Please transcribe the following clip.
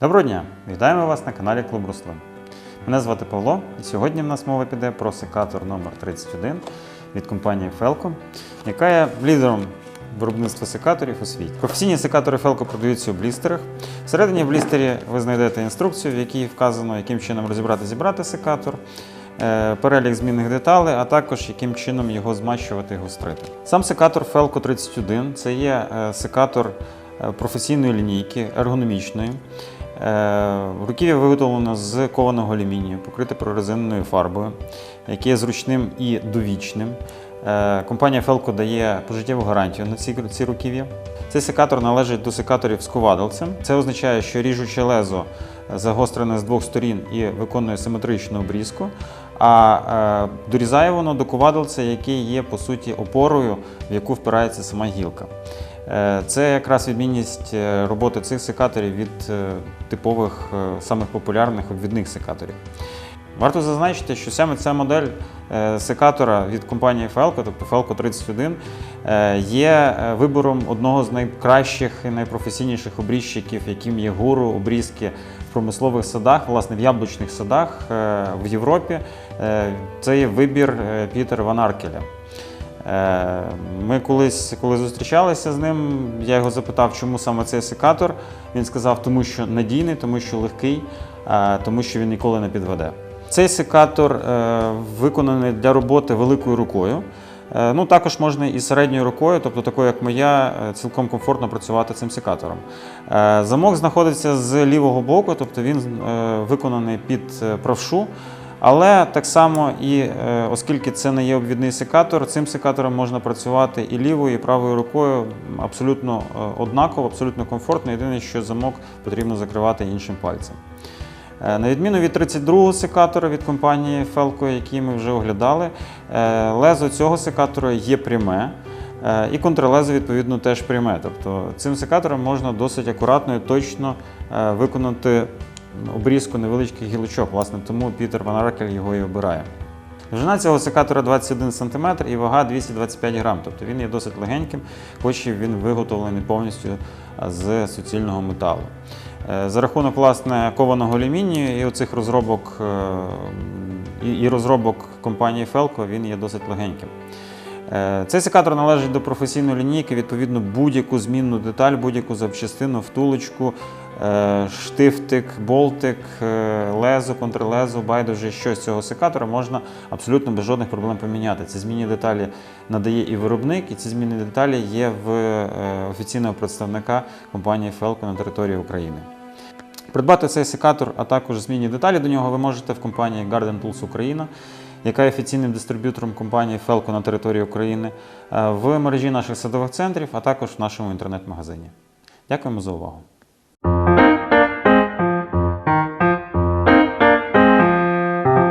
Доброго дня! Вітаємо вас на каналі Клуб Рослин. Мене звати Павло, і сьогодні в нас мова піде про секатор номер 31 від компанії Felco, яка є лідером виробництва секаторів у світі. Професійні секатори Felco продаються у блістерах. Всередині в блістері ви знайдете інструкцію, в якій вказано, яким чином розібрати зібрати секатор. е, Перелік змінних деталей, а також яким чином його змащувати і гострити. Сам секатор Felco 31 це є е, секатор е, професійної лінійки, ергономічної. Е, Руків'я виготовлено з кованого алюмінію, покрите прорезиненою фарбою, яке є зручним і довічним. Е, Компанія Felco дає пожиттєву гарантію на ці, ці руків'я. Цей секатор належить до секаторів з ковадалцем. Це означає, що ріжуче лезо загострене з двох сторін і виконує симетричну обрізку. А е, дорізає воно до ковадалця, який є по суті опорою, в яку впирається сама гілка. Е, Це якраз відмінність е, роботи цих секаторів від е, типових самих популярних обвідних секаторів. Варто зазначити, що саме ця модель секатора від компанії Felco, тобто Felco 31, е, є вибором одного з найкращих і найпрофесійніших обрізчиків, яким є гуру обрізки в промислових садах, власне, в яблучних садах в Європі. Це є вибір Пітера Ван Аркеля. Е, Ми колись, коли зустрічалися з ним, я його запитав, чому саме цей секатор. Він сказав, тому що надійний, тому що легкий, е, тому що він ніколи не підведе. Цей секатор е, виконаний для роботи великою рукою. Ну, також можна і середньою рукою, тобто такою, як моя, цілком комфортно працювати цим секатором. Замок знаходиться з лівого боку, тобто він виконаний під правшу. Але так само, і е, оскільки це не є обвідний секатор, цим секатором можна працювати і лівою, і правою рукою абсолютно е, однаково, абсолютно комфортно. Єдине, що замок потрібно закривати іншим пальцем. Е, На відміну від 32-го секатора від компанії Felco, який ми вже оглядали, лезо цього секатора є пряме. І контрлезо, відповідно, теж пряме. Тобто цим секатором можна досить акуратно і точно виконати обрізку невеличких гілочок. Власне, тому Пітер Ван Аркель його і обирає. Довжина цього секатора 21 см і вага 225 грам. Тобто він є досить легеньким, хоч і він виготовлений повністю з суцільного металу. Е, За рахунок власне кованого алюмінію і оцих розробок е, і, розробок компанії Felco він є досить легеньким. Е, Цей секатор належить до професійної лінійки, відповідно, будь-яку змінну деталь, будь-яку запчастину, втулочку, штифтик, болтик, е, лезо, контрлезо, байдуже щось з цього секатора можна абсолютно без жодних проблем поміняти. Ці змінні деталі надає і виробник, і ці змінні деталі є в е, офіційного представника компанії Felco на території України. Придбати цей секатор, а також змінні деталі до нього ви можете в компанії Garden Tools Україна, яка є офіційним дистриб'ютором компанії Felco на території України, е, в мережі наших садових центрів, а також в нашому інтернет-магазині. Дякуємо за увагу!